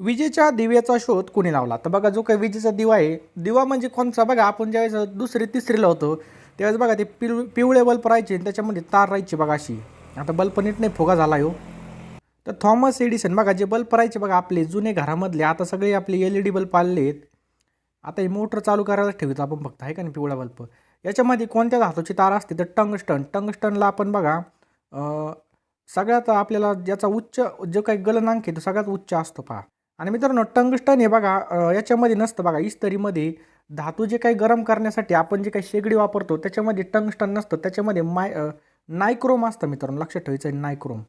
विजेच्या दिव्याचा शोध कोणी लावला? तर बघा जो काही विजेचा दिवा आहे दिवा म्हणजे कोणचा? बघा आपण ज्यावेळेस दुसरी तिसरीला होतो त्यावेळेस बघा ते पिव पिवळे बल्ब राहायचे आणि त्याच्यामध्ये तार राहायची बघा अशी. आता बल्ब नीट नाही फुगा झाला हो. तर थॉमस एडिसन बघा जे बल्ब राहायचे बघा आपले जुने घरामधले आता सगळे आपले एल ई डी बल्ब आलेले आहेत. आता हे मोटर चालू करायला ठेवतो आपण फक्त आहे का नाही पिवळा बल्ब? याच्यामध्ये कोणत्या धातूची तार असते? तर टंगस्टन. टंगस्टनला आपण बघा सगळ्यात आपल्याला ज्याचा उच्च जो काही गलनांक आहे तो सगळ्यात उच्च असतो पहा. आणि मित्रांनो टंगस्टन हे बघा याच्यामध्ये नसतं बघा इस्तरीमध्ये धातू जे काही गरम करण्यासाठी आपण जे काही शेगडी वापरतो त्याच्यामध्ये टंगस्टन नसतं त्याच्यामध्ये माय नायक्रोम असतं मित्रांनो लक्षात ठेवायचं आहे नायक्रोम.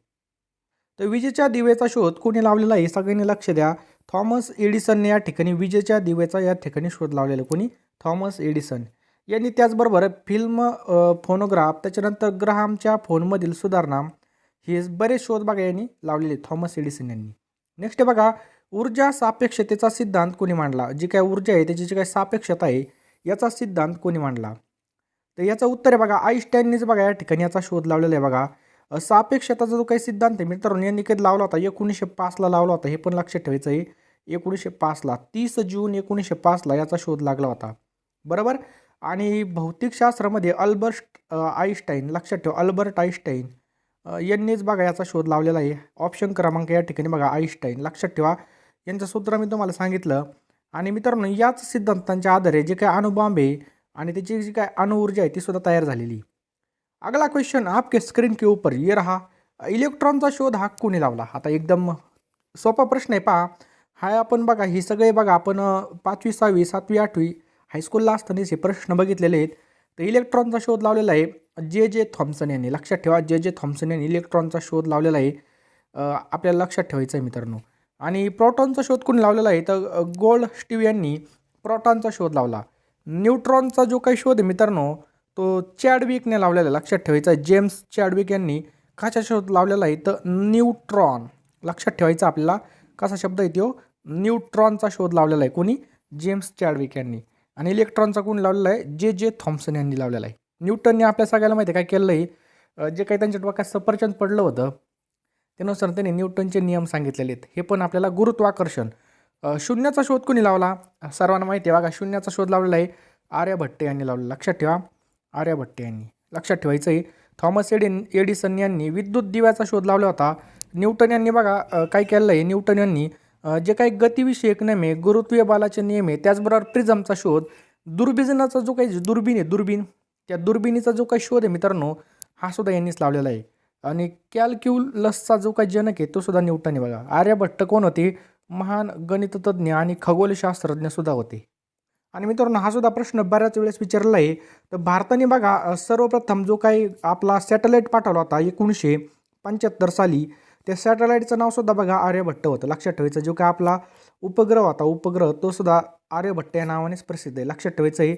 तर विजेच्या दिव्याचा शोध कोणी लावलेला आहे? सगळ्यांनी लक्ष द्या. थॉमस एडिसनने या ठिकाणी विजेच्या दिव्याचा या ठिकाणी शोध लावलेला कोणी? Thomas Edison. यांनी त्याचबरोबर फिल्म फोनोग्राफ त्याच्यानंतर ग्रहामच्या फोनमधील सुधारणा हे बरेच शोध बघा यांनी लावलेले थॉमस एडिसन यांनी. नेक्स्ट बघा ऊर्जा सापेक्षतेचा सिद्धांत कोणी मांडला? जी काय ऊर्जा आहे त्याची जी काय सापेक्षता आहे याचा सिद्धांत कोणी मांडला? तर याचं उत्तर आहे बघा आईस्टाईननीच बघा या ठिकाणी याचा शोध लावलेला आहे बघा. सापेक्षताचा जो काही सिद्धांत आहे मित्रांनो यांनी कधी लावला होता? एकोणीसशे पाचला लावला होता हे पण लक्षात ठेवायचं आहे. एकोणीसशे पाचला तीस जून एकोणीसशे पाचला याचा शोध लागला होता. बरोबर? आणि भौतिकशास्त्रामध्ये अल्बर्ट आईस्टाईन लक्षात ठेवा अल्बर्ट आईस्टाईन यांनीच बघा याचा शोध लावलेला आहे. ऑप्शन क्रमांक या ठिकाणी बघा आईस्टाईन लक्षात ठेवा. यांचं सूत्र मी तुम्हाला सांगितलं. आणि मित्रांनो याच सिद्धांतांच्या आधारे जे काय अणुबॉम्ब आहे आणि त्याची जी काय अणुऊर्जा आहे ती सुद्धा तयार झालेली अगला क्वेश्चन आपके स्क्रीन के ऊपर ये रहा इलेक्ट्रॉनचा शोध हा कोणी लावला? आता एकदम सोपा प्रश्न आहे पहा. हा आपण बघा हे सगळे बघा आपण पाचवी सहावी सातवी आठवी हायस्कूलला असतानाच हे प्रश्न बघितलेले आहेत. तर इलेक्ट्रॉनचा शोध लावलेला आहे जे जे थॉम्सन यांनी लक्षात ठेवा जे जे थॉम्सन यांनी इलेक्ट्रॉनचा शोध लावलेला आहे आपल्याला लक्षात ठेवायचं आहे मित्रांनो. आणि प्रोटॉनचा शोध कोणी लावलेला आहे? तर गोल्ड स्टीव यांनी प्रोटॉनचा शोध लावला. न्यूट्रॉनचा जो काही शोध आहे मित्रांनो तो चॅडविकने लावलेला आहे. लक्षात ठेवायचा आहे जेम्स चॅडविक यांनी कशा शोध लावलेला आहे? तर न्यूट्रॉन. लक्षात ठेवायचा आपल्याला कसा शब्द आहे तो न्यूट्रॉनचा शोध लावलेला आहे कोणी? जेम्स चॅडविक यांनी. आणि इलेक्ट्रॉनचा कोणी लावलेला आहे? जे जे थॉम्सन यांनी लावलेला आहे. न्यूटनने आपल्या सगळ्याला माहिती आहे काय केलं आहे? जे काही त्यांच्या डोक्यात सफरचंद पडलं होतं. त्यानुसार त्यांनी न्यूटनचे नियम सांगितलेले आहेत. हे पण आपल्याला गुरुत्वाकर्षण. शून्याचा शोध कोणी लावला? सर्वांना माहिती आहे बघा शून्याचा शोध लावलेला आहे आर्यभट्ट यांनी लावला लक्षात ठेवा आर्यभट्ट यांनी. लक्षात ठेवायचं आहे थॉमस एडिन एडिसन यांनी विद्युत दिव्याचा शोध लावला होता. न्यूटन यांनी बघा काय केलं आहे न्यूटन यांनी जे काही गतिविषयक नियम आहे गुरुत्वीय बालाचे नियम आहे त्याचबरोबर प्रिझमचा शोध. दुर्बिजनाचा जो काही दुर्बीन आहे दुर्बीण त्या दुर्बिणीचा जो काही शोध आहे मित्रांनो हा सुद्धा यांनीच लावलेला आहे. आणि कॅल्क्युलसचा जो काही जनक आहे तो सुद्धा न्यूटन आहे बघा. आर्यभट्ट कोण होते? महान गणिततज्ञ आणि खगोलशास्त्रज्ञ सुद्धा होते. आणि मित्रांनो हा सुद्धा प्रश्न बऱ्याच वेळेस विचारला आहे. तर भारताने बघा सर्वप्रथम जो काही आपला सॅटेलाईट पाठवला होता एकोणीसशे पंच्याहत्तर साली त्या सॅटेलाईटचं नावसुद्धा बघा आर्यभट्ट होतं. लक्षात ठेवायचं जो काय आपला उपग्रह होता उपग्रह तो सुद्धा आर्यभट्ट या नावानेच प्रसिद्ध आहे. लक्षात ठेवायचं आहे.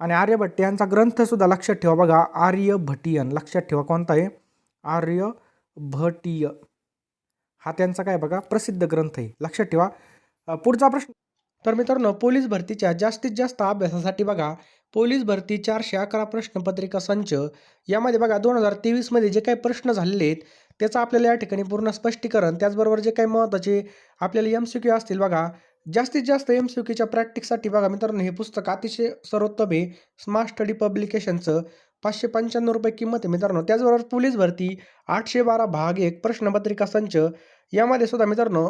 आणि आर्यभट्ट यांचा ग्रंथसुद्धा लक्षात ठेवा बघा आर्यभटीयन. लक्षात ठेवा कोणता आहे? आर्य भटीय. हा त्यांचा काय बघा प्रसिद्ध ग्रंथ आहे. लक्षात ठेवा. पुढचा प्रश्न. तर मित्रांनो पोलीस भरतीच्या जास्तीत जास्त अभ्यासासाठी बघा पोलीस भरती चारशे अकरा प्रश्नपत्रिका संच यामध्ये बघा दोन हजार तेवीसमध्ये जे काही प्रश्न झालेले आहेत त्याचं आपल्याला या ठिकाणी पूर्ण स्पष्टीकरण त्याचबरोबर जे काही महत्त्वाचे आपल्याला एम सी क्यू असतील बघा जास्तीत जास्त एम सी क्यूच्या प्रॅक्टिससाठी बघा मित्रांनो हे पुस्तक अतिशय सर्वोत्तम आहे. स्मार्ट स्टडी पब्लिकेशनचं पाचशे पंच्याण्णव रुपये किंमत आहे मित्रांनो. त्याचबरोबर पोलीस भरती आठशे बारा भाग एक प्रश्नपत्रिका संच. यामध्ये सुद्धा मित्रांनो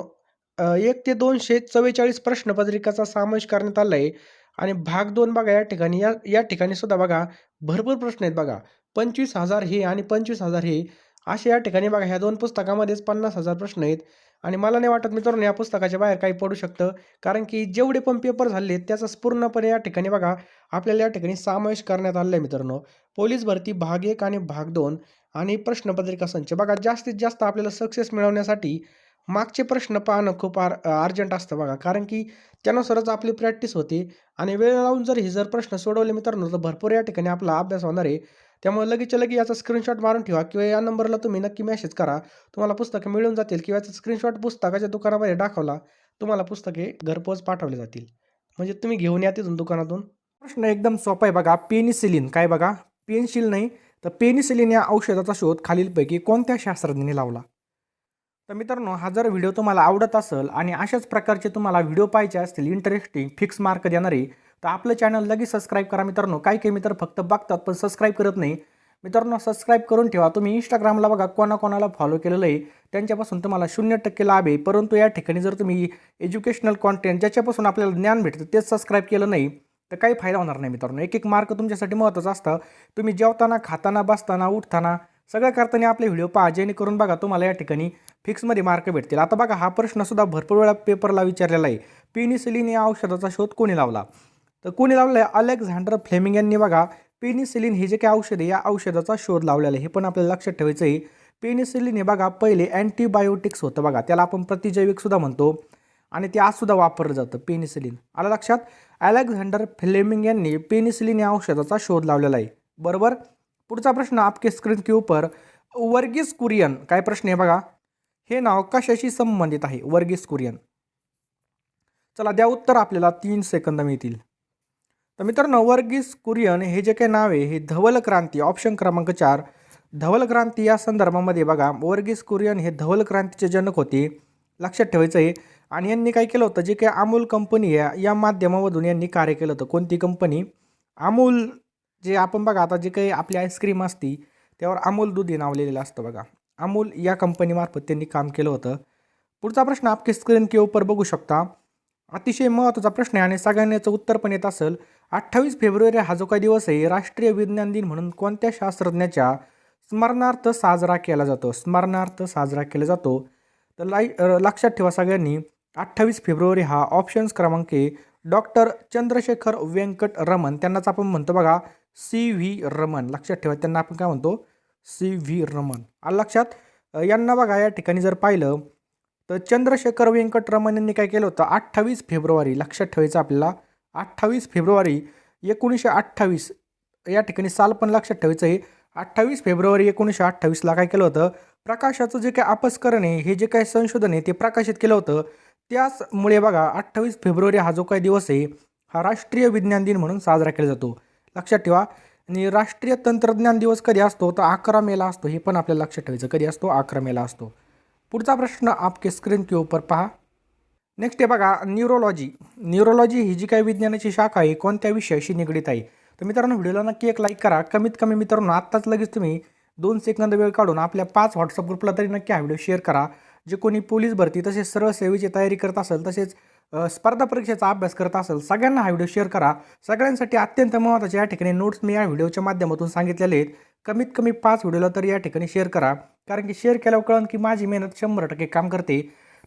एक ते दोनशे चव्वेचाळीस प्रश्नपत्रिकाचा समावेश करण्यात आला आहे आणि भाग दोन बघा या ठिकाणी या या ठिकाणी सुद्धा बघा भरपूर प्रश्न आहेत बघा. पंचवीस हजार हे आणि पंचवीस हजार हे असे या ठिकाणी बघा ह्या दोन पुस्तकामध्येच पन्नास हजार प्रश्न आहेत. आणि मला नाही वाटत मित्रांनो या पुस्तकाच्या बाहेर काही पडू शकतं. कारण की जेवढे पण पेपर झाले त्याचाच त्याचा पूर्णपणे या ठिकाणी बघा आपल्याला या ठिकाणी समावेश करण्यात आलेला आहे मित्रांनो. पोलीस भरती भाग एक आणि भाग दोन आणि प्रश्नपत्रिका संच. बघा जास्तीत जास्त आपल्याला सक्सेस मिळवण्यासाठी मागचे प्रश्न पाहणं खूप आर अर्जंट असतं बघा. कारण की त्यानुसारच आपली प्रॅक्टिस होते. आणि वेळ लावून जर हे जर प्रश्न सोडवले मित्रांनो तर भरपूर या ठिकाणी आपला अभ्यास होणार आहे. त्यामुळे लगेच लगे याचा स्क्रीनशॉट मारून ठेवा किंवा या नंबरला तुम्ही नक्की मेसेज करा. तुम्हाला पुस्तकं मिळून जातील किंवा याचा स्क्रीनशॉट पुस्तकाच्या दुकानामध्ये दाखवला तुम्हाला पुस्तके घरपोच पाठवले जातील. म्हणजे तुम्ही घेऊन या तिथून दुकानातून. प्रश्न एकदम सोपा आहे बघा. पेनिसिलिन काय बघा? पेन्सिल नाही तर पेनिसिलिन या औषधाचा शोध खालीलपैकी कोणत्या शास्त्रज्ञाने लावला? तर मित्रांनो हा जर व्हिडिओ तुम्हाला आवडत असेल आणि अशाच प्रकारचे तुम्हाला व्हिडिओ पाहिजे असतील इंटरेस्टिंग फिक्स मार्क देणारे तर आपलं चॅनल लगेच सबस्क्राईब करा मित्रांनो. काही काही मित्र फक्त बघतात पण सबस्क्राईब करत नाही. मित्रांनो सबस्क्राईब करून ठेवा. तुम्ही इंस्टाग्रामला बघा कोणाकोणाला फॉलो केलेलं आहे त्यांच्यापासून तुम्हाला शून्य टक्के लाभ आहे. परंतु या ठिकाणी जर तुम्ही एज्युकेशनल कॉन्टेंट ज्याच्यापासून आपल्याला ज्ञान भेटतं तेच सबस्क्राईब केलं नाही तर काही फायदा होणार नाही मित्रांनो. एक एक मार्क तुमच्यासाठी महत्त्वाचं असतं. तुम्ही जेवताना खाताना बसताना उठताना सगळं करताना आपले व्हिडिओ पहा. जेणेकरून बघा तुम्हाला या ठिकाणी फिक्समध्ये मार्क भेटतील. आता बघा हा प्रश्नसुद्धा भरपूर वेळा पेपरला विचारलेला आहे. पेनिसिलिन या औषधाचा शोध कोणी लावला? तर कोणी लावलं आहे अलेक्झांडर फ्लेमिंग यांनी बघा पेनिसिलिन हे जे काही औषध आहे या औषधाचा शोध लावलेला आहे. हे पण आपल्याला लक्षात ठेवायचं आहे. पेनिसिलिन हे बघा पहिले अँटीबायोटिक्स होतं बघा. त्याला आपण प्रतिजैविकसुद्धा म्हणतो. आणि ते आजसुद्धा वापरलं जातं पेनिसिलिन. आलं लक्षात? अलेक्झांडर फ्लेमिंग यांनी पेनिसिलिन या औषधाचा शोध लावलेला आहे. बरोबर? पुढचा प्रश्न आपके स्क्रीन के ऊपर. वर्गीस कुरियन काय प्रश्न आहे बघा? हे नाव कशाशी संबंधित आहे? वर्गीस कुरियन. चला द्या उत्तर आपल्याला तीन सेकंद मिळतील. तर मित्रांनो वर्गीस कुरियन हे जे काही नाव आहे हे धवल क्रांती ऑप्शन क्रमांक चार. धवल क्रांती या संदर्भामध्ये बघा वर्गीस कुरियन हे धवल क्रांतीचे जनक होते. लक्षात ठेवायचं आहे. आणि यांनी काय केलं होतं? जे काही अमूल कंपनी आहे या माध्यमामधून यांनी कार्य केलं होतं. कोणती कंपनी? अमूल जे आपण बघा आता जे काही आपली आईस्क्रीम असती त्यावर अमूल दूध हे नावलेलं असतं बघा. अमूल या कंपनीमार्फत त्यांनी काम केलं होतं. पुढचा प्रश्न आपके स्क्रीन के ऊपर बघू शकता. अतिशय महत्त्वाचा प्रश्न आहे आणि सगळ्यांना याचं उत्तर पण येत असेल. अठ्ठावीस फेब्रुवारी हा जो काही दिवस आहे राष्ट्रीय विज्ञान दिन म्हणून कोणत्या शास्त्रज्ञाच्या स्मरणार्थ साजरा केला जातो? स्मरणार्थ साजरा केला जातो. तर लाई लक्षात ठेवा सगळ्यांनी अठ्ठावीस फेब्रुवारी हा ऑप्शन्स क्रमांक डॉक्टर चंद्रशेखर व्यंकट रमन त्यांनाच आपण म्हणतो बघा सी व्ही रमन लक्षात ठेवा त्यांना आपण काय म्हणतो? सी व्ही रमन आलं लक्षात यांना बघा या ठिकाणी जर पाहिलं तर चंद्रशेखर व्यंकटरमण यांनी काय केलं होतं? अठ्ठावीस फेब्रुवारी लक्षात ठेवायचं आपल्याला. अठ्ठावीस फेब्रुवारी एकोणीसशे अठ्ठावीस या ठिकाणी साल पण लक्षात ठेवायचं आहे. अठ्ठावीस फेब्रुवारी एकोणीसशे अठ्ठावीसला काय केलं होतं? प्रकाशाचं जे काही अपस्करण आहे हे जे काही संशोधन आहे ते प्रकाशित केलं होतं. त्याचमुळे बघा अठ्ठावीस फेब्रुवारी हा जो काही दिवस आहे हा राष्ट्रीय विज्ञान दिन म्हणून साजरा केला जातो. लक्षात ठेवा. आणि राष्ट्रीय तंत्रज्ञान दिवस कधी असतो? तर अकरा मेला असतो हे पण आपल्याला लक्षात ठेवायचं. कधी असतो? अकरा मेला असतो. पुढचा प्रश्न आपके स्क्रीन के ऊपर पहा. नेक्स्ट आहे बघा न्यूरोलॉजी न्यूरोलॉजी ही जी काही विज्ञानाची शाखा आहे कोणत्या विषयाशी निगडीत आहे? तर मित्रांनो व्हिडिओला नक्की एक लाईक करा. कमीत कमी मित्रांनो आत्ताच लगेच तुम्ही दोन सेकंद वेळ काढून आपल्या पाच व्हॉट्सअप ग्रुपला तरी नक्की हा व्हिडिओ शेअर करा. जे कोणी पोलीस भरती तसेच सर्व सेवेची तयारी करत असेल तसेच स्पर्धा परीक्षेचा अभ्यास करत असेल सगळ्यांना हा व्हिडिओ शेअर करा. सगळ्यांसाठी अत्यंत महत्त्वाचे या ठिकाणी नोट्स मी या व्हिडिओच्या माध्यमातून सांगितलेले आहेत. कमीत कमी पाच व्हिडिओला तर या ठिकाणी शेअर करा. कारण की शेअर केल्यावर कळण की माझी मेहनत शंभर टक्के काम करते.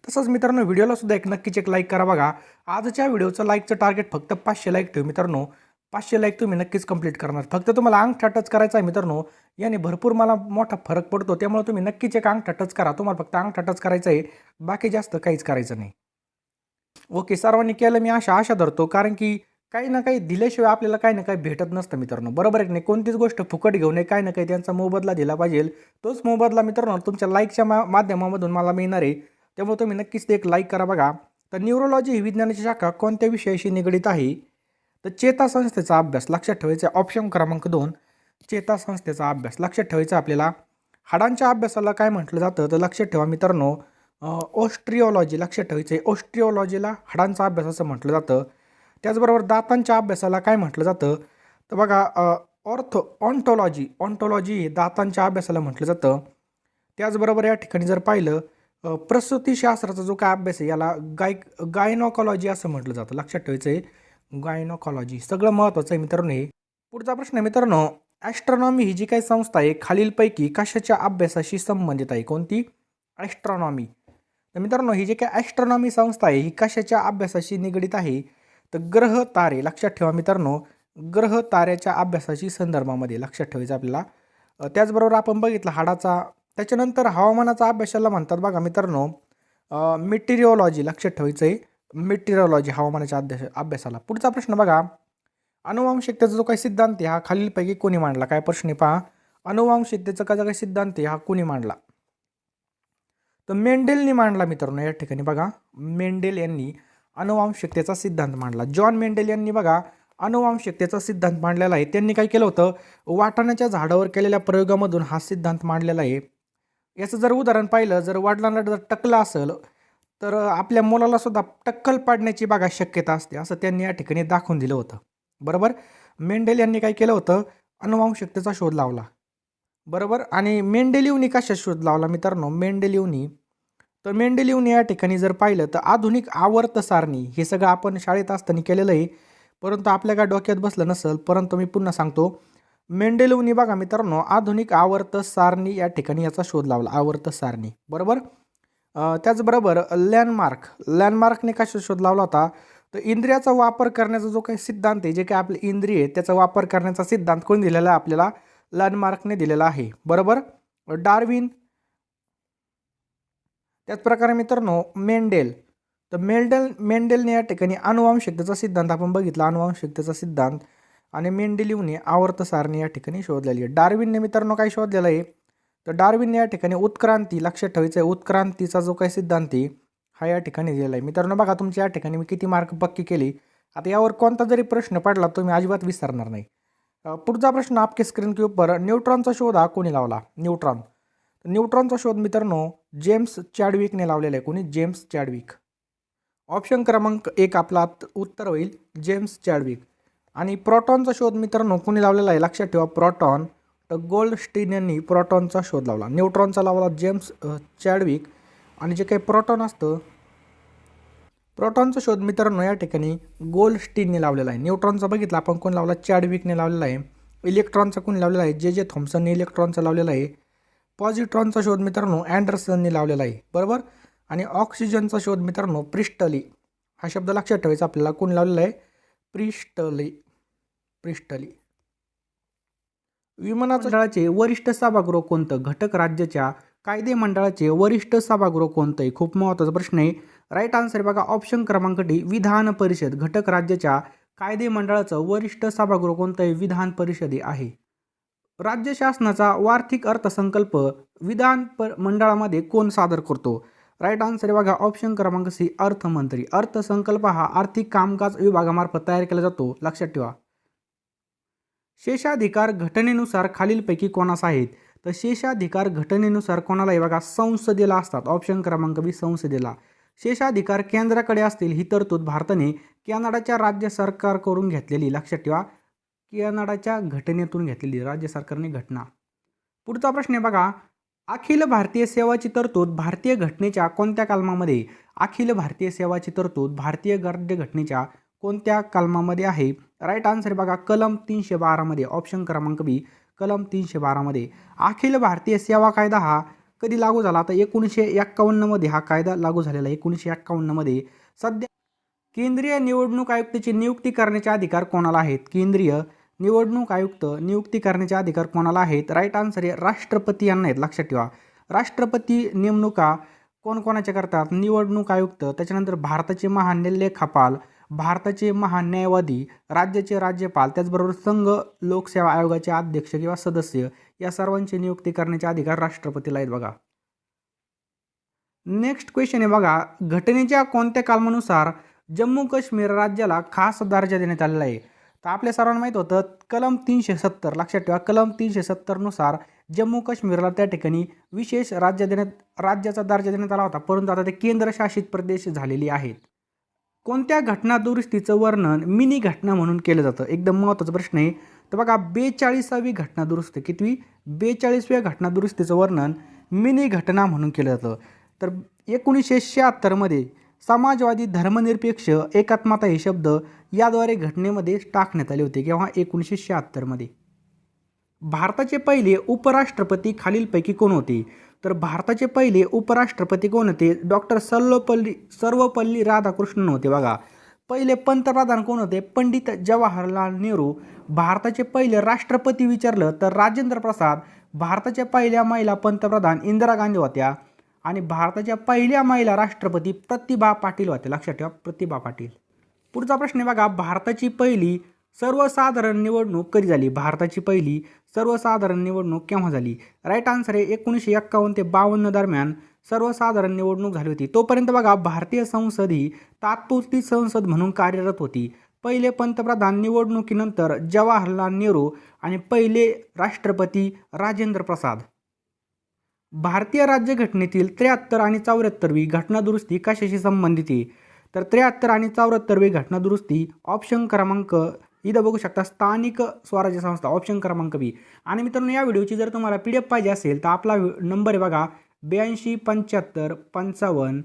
तसंच मित्रांनो व्हिडिओला सुद्धा एक नक्कीच एक लाईक करा बघा. आजच्या व्हिडिओचं लाईकचं टार्गेट फक्त पाचशे लाईक ठेव मित्रांनो. पाचशे लाईक तुम्ही नक्कीच कंप्लीट करणार. फक्त तुम्हाला अंगठा टच करायचा आहे मित्रांनो याने भरपूर मला मोठा फरक पडतो. त्यामुळे तुम्ही नक्कीच एक अंगठा टच करा. तुम्हाला फक्त अंगठा टच करायचा आहे. बाकी जास्त काहीच करायचं नाही. ओके सर्वांनी केलं मी आशा. आशा धरतो. कारण की काही ना काही दिल्याशिवाय आपल्याला काही ना काही भेटत नसतं मित्रांनो. बरोबर आहे नाही? कोणतीच गोष्ट फुकट घेऊ नये काही ना काही त्यांचा मोबदला दिला पाहिजे. तोच मोबदला मित्रांनो तुमच्या लाईकच्या मा माध्यमामधून मला मिळणार आहे. त्यामुळे तुम्ही नक्कीच ते एक लाईक करा बघा. तर न्यूरोलॉजी ही विज्ञानाची शाखा कोणत्या विषयाशी निगडीत आहे? तर चेता संस्थेचा अभ्यास लक्षात ठेवायचा ऑप्शन क्रमांक दोन. चेता संस्थेचा अभ्यास लक्षात ठेवायचा आपल्याला. हाडांच्या अभ्यासाला काय म्हटलं जातं? तर लक्षात ठेवा मित्रांनो ऑस्ट्रिओलॉजी लक्षात ठेवायचं आहे. ऑस्ट्रिओलॉजीला हाडांचा अभ्यास असं म्हटलं जातं. त्याचबरोबर दातांच्या अभ्यासाला काय म्हटलं जातं? तर बघा ऑर्थो ऑन्टॉलॉजी ऑन्टॉलॉजी हे दातांच्या अभ्यासाला म्हटलं जातं. त्याचबरोबर या ठिकाणी जर पाहिलं प्रसूतीशास्त्राचा जो काय अभ्यास आहे याला गाय गायनॉकॉलॉजी असं म्हटलं जातं. लक्षात ठेवायचं आहे गायनॉकॉलॉजी सगळं महत्त्वाचं आहे मित्रांनो हे. पुढचा प्रश्न आहे मित्रांनो ॲस्ट्रॉनॉमी ही जी काही संस्था आहे खालीलपैकी कशाच्या अभ्यासाशी संबंधित आहे? कोणती? ॲस्ट्रॉनॉमी. तर मित्रांनो ही जी काही ॲस्ट्रॉनॉमी संस्था आहे ही कशाच्या अभ्यासाशी निगडीत आहे? तर ग्रह तारे लक्षात ठेवा मित्रांनो ग्रह ताऱ्याच्या अभ्यासाची संदर्भामध्ये लक्षात ठेवायचं आपल्याला. त्याचबरोबर आपण बघितलं हाडाचा त्याच्यानंतर हवामानाचा अभ्यासाला म्हणतात बघा मित्रांनो. मेटेरिओलॉजी लक्षात ठेवायचं आहे मेटेरिओलॉजी हवामानाच्या अभ्यास अभ्यासाला. पुढचा प्रश्न बघा. अनुवांशिकतेचा जो काही सिद्धांत आहे हा खालीलपैकी कोणी मांडला? काय प्रश्न आहे पहा. अनुवांशिकतेचा का जो काही सिद्धांत आहे हा कोणी मांडला? तर मेंडेलनी मांडला मित्रांनो या ठिकाणी बघा. मेंडेल यांनी अनुवांशिकतेचा सिद्धांत मांडला. जॉन मेंडेल यांनी बघा अनुवांशिकतेचा सिद्धांत मांडलेला आहे. त्यांनी काय केलं होतं? वाटाण्याच्या झाडावर केलेल्या प्रयोगामधून हा सिद्धांत मांडलेला आहे. याचं जर उदाहरण पाहिलं जर वडिलांना जर टकलं असेल तर आपल्या मुलाला सुद्धा टक्कल पाडण्याची बघा शक्यता असते असं त्यांनी या ठिकाणी दाखवून दिलं होतं. बरोबर? मेंडेल यांनी काय केलं होतं? अनुवांशिकतेचा शोध लावला. बरोबर? आणि मेंडेलिवनी कशा शोध लावला मित्रांनो? मेंडेलिवनी तर मेंडेलिवनी या ठिकाणी जर पाहिलं तर आधुनिक आवर्त सारणी हे सगळं आपण शाळेत असताना केलेलं आहे. परंतु आपल्या काय डोक्यात बसलं नसेल परंतु मी पुन्हा सांगतो मेंडेलिव्हनी बघा मित्रांनो आधुनिक आवर्त सारणी या ठिकाणी याचा शोध लावला आवर्त सारणी. बरोबर? त्याचबरोबर लँडमार्क लँडमार्कने काय शोध लावला होता? तर इंद्रियाचा वापर करण्याचा जो काही सिद्धांत आहे जे काही आपले इंद्रिय आहे त्याचा वापर करण्याचा सिद्धांत कोण दिलेला आहे? आपल्याला लँडमार्कने दिलेला आहे. बरोबर? डार्विन त्याचप्रकारे मित्रांनो मेंडेल. तर मेंडेल मेंडेलने या ठिकाणी अनुवांशिकतेचा सिद्धांत आपण बघितला. अनुवांशिकतेचा सिद्धांत आणि मेंडेलिवने आवर्त सारणी या ठिकाणी शोधलेली आहे. डार्विनने मित्रांनो काय शोधलेलं आहे? तर डार्विनने या ठिकाणी उत्क्रांती लक्षात ठेवायचं आहे उत्क्रांतीचा जो काही सिद्धांत आहे हा या ठिकाणी दिलेला आहे. मित्रांनो बघा तुमच्या या ठिकाणी मी किती मार्क पक्की केली? आता यावर कोणता जरी प्रश्न पडला तो मी अजिबात विसरणार नाही. पुढचा प्रश्न आपके स्क्रीन के ऊपर न्यूट्रॉनचा शोध हा कोणी लावला? न्यूट्रॉन. न्यूट्रॉनचा शोध मित्रांनो जेम्स चॅडविकने लावलेला आहे. कोणी? James Chadwick. ऑप्शन क्रमांक एक आपला उत्तर होईल जेम्स चॅडविक. आणि प्रोटॉनचा शोध मित्रांनो कोणी लावलेला आहे? लक्षात ठेवा प्रोटॉन तर गोल्ड स्टीन यांनी प्रोटॉनचा शोध लावला. न्यूट्रॉनचा लावला जेम्स चॅडविक. आणि जे काही प्रोटॉन असतं प्रोटॉनचा शोध मित्रांनो या ठिकाणी गोल्ड स्टीनने लावलेला आहे. न्यूट्रॉनचा बघितला आपण कोण लावला? चॅडविकने लावलेला आहे. इलेक्ट्रॉनचा कोणी लावलेला आहे? जे जे थॉम्सनने इलेक्ट्रॉनचा लावलेला आहे. पॉझिट्रॉनचा शोध मित्रांनो अँडरसनने लावलेला आहे बरोबर? आणि ऑक्सिजनचा शोध मित्रांनो प्रिस्टली हा शब्द लक्षात ठेवायचा आपल्याला कोण लावलेला आहे? Priestley Priestley. विमानाच्या मंडळाचे वरिष्ठ सभागृह कोणतं? घटक राज्याच्या कायदे मंडळाचे वरिष्ठ सभागृह कोणतं आहे खूप महत्त्वाचा प्रश्न आहे. राईट आन्सर बघा ऑप्शन क्रमांक डी विधान परिषद. घटक राज्याच्या कायदे मंडळाचं वरिष्ठ सभागृह कोणतं आहे विधान परिषदे आहे. राज्य शासनाचा वार्षिक अर्थसंकल्प विधान प मंडळामध्ये कोण सादर करतो? राईट आन्सर बघा ऑप्शन क्रमांक सी अर्थमंत्री. अर्थसंकल्प हा आर्थिक कामकाज विभागामार्फत तयार केला जातो. लक्षात ठेवा. शेषाधिकार घटनेनुसार खालीलपैकी कोणास आहेत? तर शेषाधिकार घटनेनुसार कोणाला बघा संसदेला असतात. ऑप्शन क्रमांक बी संसदेला. शेषाधिकार केंद्राकडे असतील ही तरतूद भारताने कॅनडाच्या राज्य सरकारकडून घेतलेली. लक्षात ठेवा. कॅनडाच्या घटनेतून घेतलेली राज्य सरकारने घटना. पुढचा प्रश्न आहे बघा अखिल भारतीय सेवाची तरतूद भारतीय घटनेच्या कोणत्या कलमामध्ये? अखिल भारतीय सेवाची तरतूद भारतीय राज्य घटनेच्या कोणत्या कलमामध्ये आहे? राईट आन्सर बघा कलम तीनशे बारामध्ये ऑप्शन क्रमांक बी कलम तीनशे बारामध्ये. अखिल भारतीय सेवा कायदा हा कधी लागू झाला? तर एकोणीसशे एक्कावन्नमध्ये हा कायदा लागू झालेला आहे. एकोणीसशे एक्कावन्नमध्ये. सध्या केंद्रीय निवडणूक आयुक्ताची नियुक्ती करण्याचे अधिकार कोणाला आहेत? केंद्रीय निवडणूक आयुक्त नियुक्ती करण्याचे अधिकार कोणाला आहेत? राईट आन्सर हे राष्ट्रपती यांना आहेत. लक्षात ठेवा. राष्ट्रपती नेमणुका कोणकोणाच्या करतात? निवडणूक आयुक्त त्याच्यानंतर भारताचे महान्यायलेखापाल भारताचे महान्यायवादी राज्याचे राज्यपाल त्याचबरोबर संघ लोकसेवा आयोगाचे अध्यक्ष किंवा सदस्य या सर्वांची नियुक्ती करण्याचे अधिकार राष्ट्रपतीला आहेत बघा. नेक्स्ट क्वेश्चन आहे बघा. घटनेच्या कोणत्या कालमानुसार जम्मू काश्मीर राज्याला खास दर्जा देण्यात आलेला आहे? तर आपल्या सर्वांना माहीत होतं कलम तीनशे सत्तर लक्षात ठेवा कलम तीनशे सत्तरनुसार जम्मू काश्मीरला त्या ठिकाणी विशेष राज्य देण्यात राज्याचा दर्जा देण्यात आला होता. परंतु आता ते केंद्रशासित प्रदेश झालेली आहेत. कोणत्या घटना दुरुस्तीचं वर्णन मिनी घटना म्हणून केलं जातं? एकदम महत्त्वाचा प्रश्न आहे. तर बघा बेचाळीसावी घटना दुरुस्ती कितवी? बेचाळीसव्या घटना दुरुस्तीचं वर्णन मिनी घटना म्हणून केलं जातं. तर एकोणीसशे शहात्तरमध्ये समाजवादी धर्मनिरपेक्ष एकात्मता हे शब्द याद्वारे घटनेमध्ये टाकण्यात आले होते किंवा एकोणीसशे शहात्तरमध्ये भारताचे पहिले उपराष्ट्रपती खालीलपैकी कोण होते? तर भारताचे पहिले उपराष्ट्रपती कोण होते? डॉक्टर सर्वपल्ली सर्वपल्ली राधाकृष्णन होते बघा. पहिले पंतप्रधान कोण होते? पंडित जवाहरलाल नेहरू. भारताचे पहिले राष्ट्रपती विचारलं तर राजेंद्र प्रसाद. भारताच्या पहिल्या महिला पंतप्रधान इंदिरा गांधी होत्या. आणि भारताच्या पहिल्या महिला राष्ट्रपती प्रतिभा पाटील होत्या लक्षात ठेवा प्रतिभा पाटील. पुढचा प्रश्न आहे बघा भारताची पहिली सर्वसाधारण निवडणूक कधी झाली? भारताची पहिली सर्वसाधारण निवडणूक केव्हा झाली? राईट आन्सर आहे एकोणीसशे एक्कावन्न ते बावन्न दरम्यान सर्वसाधारण निवडणूक झाली होती. तोपर्यंत बघा भारतीय संसद ही तात्पुरती संसद म्हणून कार्यरत होती. पहिले पंतप्रधान निवडणुकीनंतर जवाहरलाल नेहरू आणि पहिले राष्ट्रपती राजेंद्र प्रसाद. भारतीय राज्यघटनेतील त्र्याहत्तर आणि चौऱ्याहत्तरवी घटनादुरुस्ती कशाशी संबंधित आहे? तर त्र्याहत्तर आणि चौऱ्याहत्तरवी घटनादुरुस्ती ऑप्शन क्रमांक इथं बघू शकता स्थानिक स्वराज्य संस्था ऑप्शन क्रमांक बी. आणि मित्रांनो या व्हिडिओची जर तुम्हाला पी डी एफ पाहिजे असेल तर आपला नंबर आहे बघा ब्याऐंशी पंच्याहत्तर पंचावन्न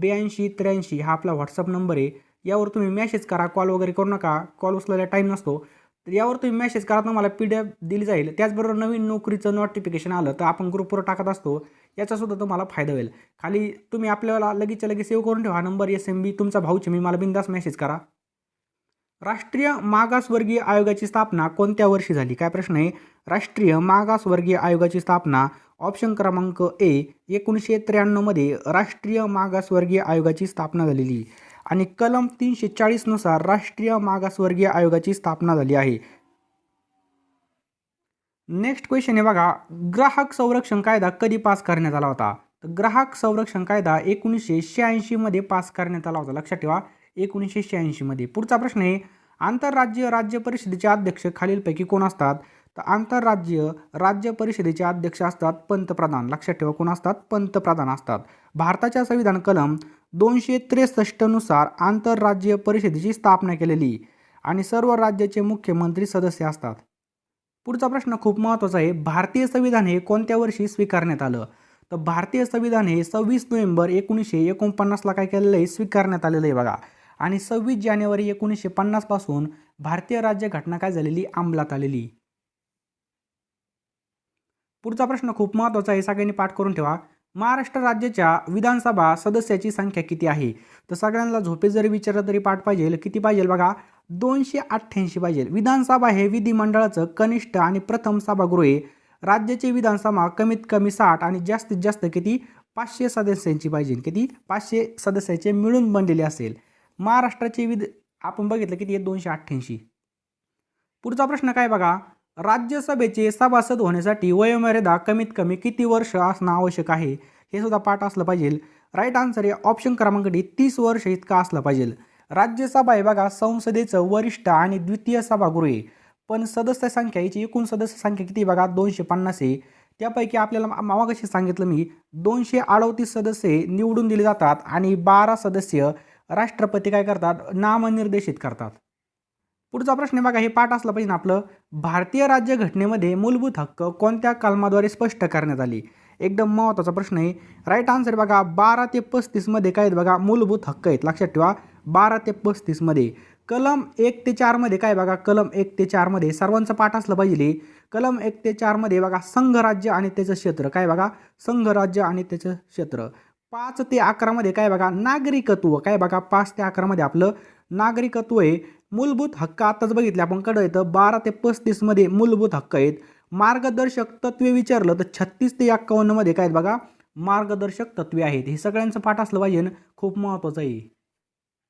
ब्याऐंशी त्र्याऐंशी हा आपला व्हॉट्सअप नंबर आहे. यावर तुम्ही मेसेज करा कॉल वगैरे करू नका कॉल उचलायला टाईम नसतो. तर यावर तुम्ही मेसेज करा तुम्हाला पी डी एफ दिली जाईल. त्याचबरोबर नवीन नोकरीचं नोटिफिकेशन आलं तर आपण ग्रुपवर टाकत असतो. याचासुद्धा तुम्हाला फायदा होईल. खाली तुम्ही आपल्याला लगेचच्या लगेच सेव्ह करून ठेवा. नंबर एस एम बी तुमचा भाऊ मी मला बिंदास मेसेज करा. राष्ट्रीय मागासवर्गीय आयोगाची स्थापना कोणत्या वर्षी झाली? काय प्रश्न आहे? राष्ट्रीय मागासवर्गीय आयोगाची स्थापना ऑप्शन क्रमांक ए एकोणीसशे त्र्याण्णवमध्ये राष्ट्रीय मागासवर्गीय आयोगाची स्थापना झालेली. आणि कलम तीनशे चाळीसनुसार राष्ट्रीय मागासवर्गीय आयोगाची स्थापना झाली आहे. नेक्स्ट क्वेश्चन आहे बघा. ग्राहक संरक्षण कायदा कधी पास करण्यात आला होता? तर ग्राहक संरक्षण कायदा एकोणीसशे शहाऐंशीमध्ये पास करण्यात आला होता. लक्षात ठेवा. एकोणीसशे शहाऐंशीमध्ये पुढचा प्रश्न आहे. आंतरराज्य राज्य परिषदेचे अध्यक्ष खालीलपैकी कोण असतात? तर आंतरराज्य राज्य परिषदेचे अध्यक्ष असतात पंतप्रधान. लक्षात ठेवा कोण असतात? पंतप्रधान असतात. भारताच्या संविधान कलम दोनशे त्रेसष्टनुसार आंतरराज्य परिषदेची स्थापना केलेली आणि सर्व राज्याचे मुख्यमंत्री सदस्य असतात. पुढचा प्रश्न खूप महत्त्वाचा आहे. भारतीय संविधान हे कोणत्या वर्षी स्वीकारण्यात आलं? तर भारतीय संविधान हे सव्वीस नोव्हेंबर एकोणीसशे एकोणपन्नासला काय केलेलं आहे? स्वीकारण्यात आलेलं आहे बघा. आणि सव्वीस जानेवारी एकोणीसशे पन्नासपासून भारतीय राज्यघटना काय झालेली? अंमलात आलेली. पुढचा प्रश्न खूप महत्त्वाचा आहे. सगळ्यांनी पाठ करून ठेवा. महाराष्ट्र राज्याच्या विधानसभा सदस्याची संख्या किती आहे? तर सगळ्यांना झोपे जरी विचारलं तरी पाठ पाहिजे. किती पाहिजे बघा? दोनशे अठ्ठ्याऐंशी पाहिजे. विधानसभा हे विधिमंडळाचं कनिष्ठ आणि प्रथम सभागृह आहे. राज्याची विधानसभा कमीत कमी साठ आणि जास्तीत जास्त किती? पाचशे सदस्यांची पाहिजे. किती? पाचशे सदस्याचे मिळून बनलेले असेल. महाराष्ट्राचे विध आपण बघितलं किती दोनशे अठ्ठ्याऐंशी. पुढचा प्रश्न काय बघा? राज्यसभेचे सभासद होण्यासाठी वयोमर्यादा कमीत कमी किती वर्ष असणं आवश्यक आहे? हे सुद्धा पाठ असलं पाहिजे. राईट आन्सर या ऑप्शन क्रमांक डी तीस वर्ष इतका असलं पाहिजे. राज्यसभा विभागात बघा संसदेचं वरिष्ठ आणि द्वितीय सभागृह आहे. पण सदस्य संख्या याची एकूण सदस्य संख्या किती बघा? दोनशे पन्नास आहे. त्यापैकी आपल्याला मावागाशी सांगितलं मी? दोनशे अडोतीस सदस्य निवडून दिले जातात आणि बारा सदस्य राष्ट्रपती काय करतात? नामनिर्देशित करतात. पुढचा प्रश्न बघा हे पाठ असलं पाहिजे ना आपलं. भारतीय राज्यघटनेमध्ये मूलभूत हक्क कोणत्या कलमाद्वारे स्पष्ट करण्यात आली? एकदम महत्त्वाचा प्रश्न आहे. राईट आन्सर बघा बारा ते पस्तीसमध्ये काय आहेत बघा मूलभूत हक्क आहेत. लक्षात ठेवा बारा ते पस्तीसमध्ये कलम एक ते चारमध्ये काय बघा कलम एक ते चारमध्ये सर्वांचं पाठ असलं पाहिजे. कलम एक ते चारमध्ये बघा संघराज्य आणि त्याचं क्षेत्र काय बघा संघराज्य आणि त्याचं क्षेत्र. पाच ते अकरामध्ये काय बघा नागरिकत्व काय बघा पाच ते अकरामध्ये आपलं नागरिकत्व आहे. मूलभूत हक्क आताच बघितले. आपण कडं येतं बारा ते पस्तीसमध्ये मूलभूत हक्क आहेत. मार्गदर्शक तत्वे विचारलं तर छत्तीस ते एक्कावन्नमध्ये काय आहेत बघा? मार्गदर्शक तत्वे आहेत. हे सगळ्यांचं पाठ असलं पाहिजे खूप महत्त्वाचं आहे.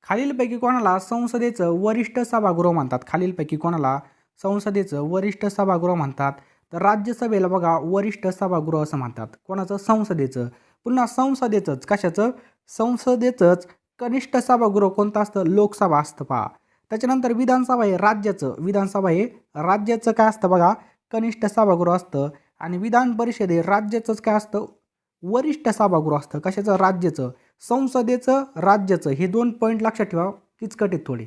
खालीलपैकी कोणाला संसदेचं वरिष्ठ सभागृह म्हणतात? खालीलपैकी कोणाला संसदेचं वरिष्ठ सभागृह म्हणतात? तर राज्यसभेला बघा वरिष्ठ सभागृह असं म्हणतात. कोणाचं? संसदेचं. पुन्हा संसदेचंच कशाचं? संसदेचंच कनिष्ठ सभागृह कोणतं असतं? लोकसभा असतं पहा. त्याच्यानंतर विधानसभा हे राज्याचं. विधानसभा हे राज्याचं काय असतं बघा कनिष्ठ सभागृह असतं आणि विधान परिषद हे राज्याचंच काय असतं? वरिष्ठ सभागृह असतं. कशाचं? राज्याचं. संसदेचं राज्याचं. हे दोन पॉईंट लक्षात ठेवा किचकट आहेत थोडे.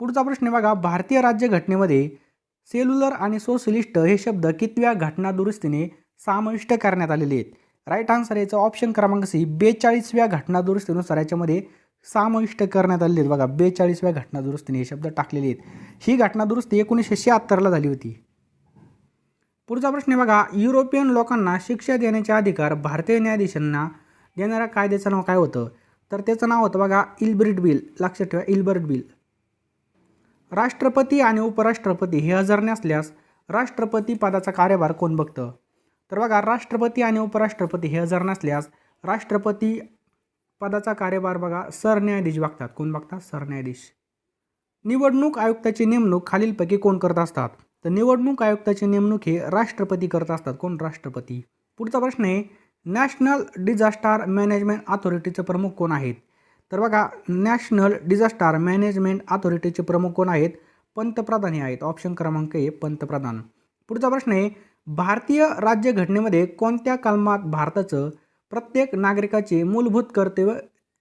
पुढचा प्रश्न बघा भारतीय राज्यघटनेमध्ये सेल्युलर आणि सोशलिस्ट हे शब्द कितव्या घटना दुरुस्तीने समाविष्ट करण्यात आलेले आहेत? राईट आन्सर याचं ऑप्शन क्रमांक सी बेचाळीसव्या घटना दुरुस्तीनुसार याच्यामध्ये समाविष्ट करण्यात आलेले आहेत. बघा बेचाळीसव्या घटना दुरुस्तीने हे शब्द टाकलेले आहेत. ही घटना दुरुस्ती एकोणीसशे शहात्तरला झाली होती. पुढचा प्रश्न आहे बघा युरोपियन लोकांना शिक्षा देण्याचे अधिकार भारतीय न्यायाधीशांना देणाऱ्या कायद्याचं नाव काय होतं? तर त्याचं नाव होतं बघा इल्ब्रिट बिल. लक्षात ठेवा इल्बर्ट बिल. राष्ट्रपती आणि उपराष्ट्रपती हे हजर नसल्यास राष्ट्रपती पदाचा कार्यभार कोण बघतं? तर बघा राष्ट्रपती आणि उपराष्ट्रपती हे हजर नसल्यास राष्ट्रपती पदाचा कार्यभार बघा. सरन्यायाधीश बघतात. कोण बघतात सरन्यायाधीश. निवडणूक आयुक्ताची नेमणूक खालीलपैकी कोण करत असतात? तर निवडणूक आयुक्ताची नेमणूक हे राष्ट्रपती करत असतात. कोण? राष्ट्रपती. पुढचा प्रश्न आहे नॅशनल डिझास्टर मॅनेजमेंट अथॉरिटीचे प्रमुख कोण आहेत? तर बघा नॅशनल डिझास्टर मॅनेजमेंट अथॉरिटीचे प्रमुख कोण आहेत? पंतप्रधान हे आहेत. ऑप्शन क्रमांक आहे पंतप्रधान. पुढचा प्रश्न आहे भारतीय राज्यघटनेमध्ये कोणत्या कलमात भारताचं प्रत्येक नागरिकाचे मूलभूत कर्तव्य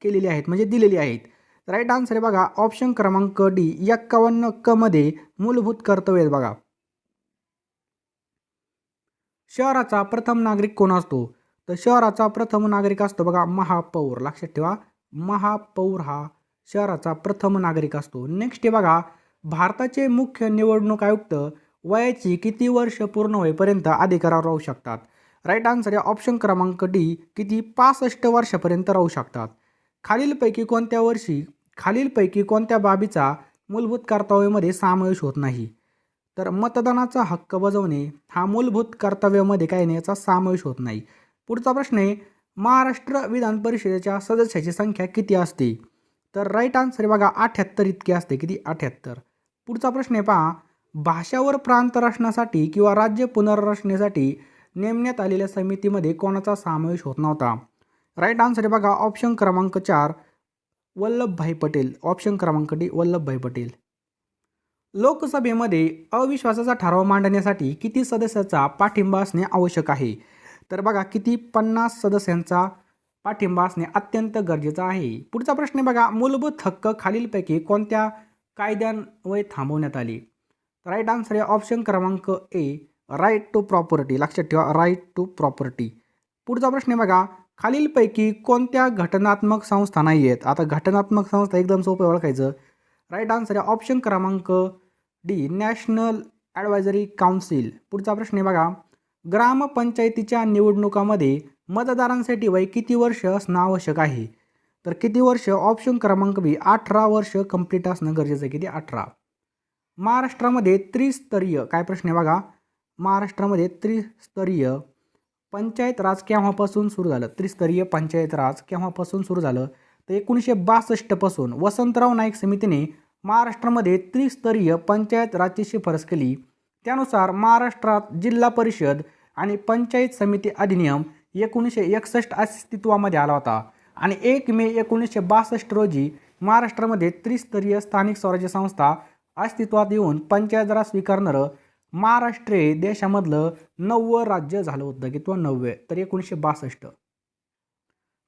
केलेली आहेत म्हणजे दिलेली आहेत. राईट आन्सर आहे बघा ऑप्शन क्रमांक डी एक्कावन्न क मध्ये मूलभूत कर्तव्य आहेत बघा. शहराचा प्रथम नागरिक कोण असतो? तर शहराचा प्रथम नागरिक असतो बघा महापौर. लक्षात ठेवा महापौर हा शहराचा प्रथम नागरिक असतो. नेक्स्ट आहे बघा भारताचे मुख्य निवडणूक आयुक्त वयाची किती वर्ष पूर्ण होईपर्यंत अधिकारावर राहू शकतात? राईट आन्सर या ऑप्शन क्रमांक डी किती पासष्ट वर्षापर्यंत राहू शकतात? खालीलपैकी कोणत्या वर्षी खालीलपैकी कोणत्या बाबीचा मूलभूत कर्तव्यामध्ये समावेश होत नाही? तर मतदानाचा हक्क बजावणे हा मूलभूत कर्तव्यामध्ये काय याचा समावेश होत नाही. पुढचा प्रश्न आहे महाराष्ट्र विधान परिषदेच्या सदस्याची संख्या किती असते? तर राईट आन्सर बघा अठ्याहत्तर इतकी असते. किती? अठ्याहत्तर. पुढचा प्रश्न आहे पहा भाषावर प्रांत रचण्यासाठी किंवा राज्य पुनर्रचनेसाठी नेमण्यात आलेल्या समितीमध्ये कोणाचा समावेश होत नव्हता. राईट आन्सर आहे बघा ऑप्शन क्रमांक चार वल्लभभाई पटेल. ऑप्शन क्रमांक डी वल्लभभाई पटेल. लोकसभेमध्ये अविश्वासाचा ठराव मांडण्यासाठी किती सदस्याचा पाठिंबा असणे आवश्यक आहे? तर बघा किती? पन्नास सदस्यांचा पाठिंबा असणे अत्यंत गरजेचं आहे. पुढचा प्रश्न बघा मूलभूत हक्क खालीलपैकी कोणत्या कायद्यांवर थांबवण्यात आले? राईट आन्सर आहे ऑप्शन क्रमांक ए राईट टू प्रॉपर्टी लक्षात ठेवा राईट टू प्रॉपर्टी पुढचा प्रश्न आहे बघा खालीलपैकी कोणत्या घटनात्मक संस्था नाही आहेत आता घटनात्मक संस्था एकदम सोपं ओळखायचं. राईट आन्सर आहे ऑप्शन क्रमांक डी नॅशनल ॲडवायझरी काउन्सिल पुढचा प्रश्न आहे बघा ग्रामपंचायतीच्या निवडणुकामध्ये मतदारांसाठी वय किती वर्ष असणं आवश्यक आहे? तर किती वर्ष? ऑप्शन क्रमांक बी अठरा वर्ष कंप्लीट असणं गरजेचं आहे. किती? अठरा. महाराष्ट्रामध्ये त्रिस्तरीय काय प्रश्न आहे बघा महाराष्ट्रामध्ये त्रिस्तरीय पंचायत राज केव्हापासून सुरू झालं? त्रिस्तरीय पंचायत राज केव्हापासून सुरू झालं? तर एकोणीसशे बासष्टपासून वसंतराव नाईक समितीने महाराष्ट्रामध्ये त्रिस्तरीय पंचायत राजची शिफारस केली. त्यानुसार महाराष्ट्रात जिल्हा परिषद आणि पंचायत समिती अधिनियम एकोणीसशे एकसष्ट अस्तित्वामध्ये आला होता. आणि एक मे एकोणीसशे बासष्ट रोजी महाराष्ट्रामध्ये त्रिस्तरीय स्थानिक स्वराज्य संस्था अस्तित्वात येऊन पंचायत राज स्वीकारणारं महाराष्ट्र हे देशामधलं नववं राज्य झालं होतं किंवा नववे तर एकोणीसशे बासष्ट.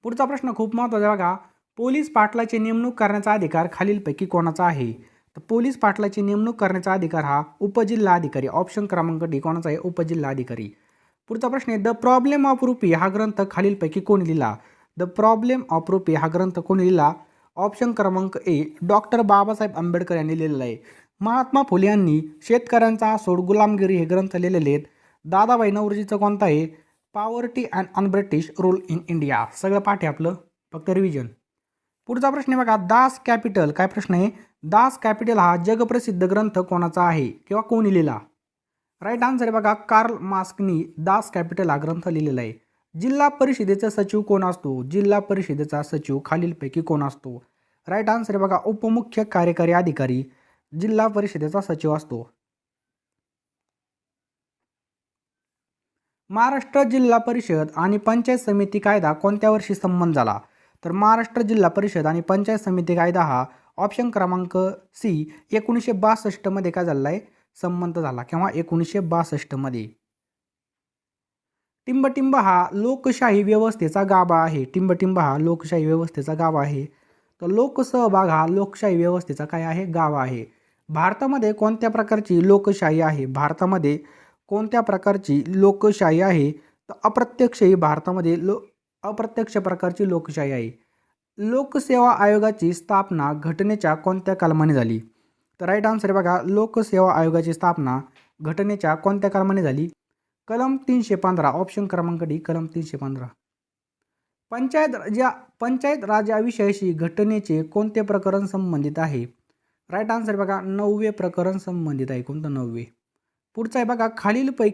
पुढचा प्रश्न खूप महत्त्वाचा बघा. पोलीस पाटलाची नेमणूक करण्याचा अधिकार खालीलपैकी कोणाचा आहे? तर पोलीस पाटलाची नेमणूक करण्याचा अधिकार हा उपजिल्हा अधिकारी ऑप्शन क्रमांक डी कोणाचा आहे? उपजिल्हाधिकारी. पुढचा प्रश्न आहे द प्रॉब्लेम ऑफ रुपी हा ग्रंथ खालीलपैकी कोणी लिहिला? द प्रॉब्लेम ऑफ रुपी हा ग्रंथ कोणी लिहिला? ऑप्शन क्रमांक ए डॉक्टर बाबासाहेब आंबेडकर यांनी लिहिलेला आहे. महात्मा फुले यांनी शेतकऱ्यांचा सोड गुलामगिरी हे ग्रंथ लिहिलेले आहेत. दादाबाई नवरोजीचं कोणतं आहे? Poverty and unBritish rule in India सगळं पाठ आहे आपलं. फक्त रिव्हिजन पुढचा प्रश्न आहे बघा दास कॅपिटल काय प्रश्न आहे? दास कॅपिटल हा जगप्रसिद्ध ग्रंथ कोणाचा आहे? किंवा कोणी लिहिला? राईट आन्सर आहे बघा कार्ल मास्कनी दास कॅपिटल हा ग्रंथ लिहिलेला आहे. जिल्हा परिषदेचा सचिव कोण असतो? जिल्हा परिषदेचा सचिव खालीलपैकी कोण असतो? राईट आन्सर आहे बघा उपमुख्य कार्यकारी अधिकारी जिल्हा परिषदेचा सचिव असतो. महाराष्ट्र जिल्हा परिषद आणि पंचायत समिती कायदा कोणत्या वर्षी संमत झाला? तर महाराष्ट्र जिल्हा परिषद आणि पंचायत समिती कायदा हा ऑप्शन क्रमांक सी एकोणीसशे बासष्टमध्ये काय झालेला आहे संमत झाला किंवा एकोणीसशे बासष्टमध्ये टिंबटिंब हा लोकशाही व्यवस्थेचा गाभा आहे. टिंबटिंब हा लोकशाही व्यवस्थेचा गाभा आहे. तर लोकसहभाग हा लोकशाही व्यवस्थेचा काय आहे? गाभा आहे. भारतामध्ये कोणत्या प्रकारची लोकशाही आहे? भारतामध्ये कोणत्या प्रकारची लोकशाही आहे? तर अप्रत्यक्ष ही भारतामध्ये लो अप्रत्यक्ष प्रकारची लोकशाही आहे. लोकसेवा आयोगाची स्थापना घटनेच्या कोणत्या कलमाने झाली? तर राईट आन्सर बघा लोकसेवा आयोगाची स्थापना घटनेच्या कोणत्या कलमाने झाली? कलम तीनशे पंधरा ऑप्शन क्रमांक डी कलम तीनशे पंधरा. पंचायत ज्या पंचायत राजाविषयाशी घटनेचे कोणते प्रकरण संबंधित आहे? राईट आन्सर बघा नववे प्रकरण संबंधित आहे. कोणतं नववे? पुढचं आहे बघा खालीलपैकी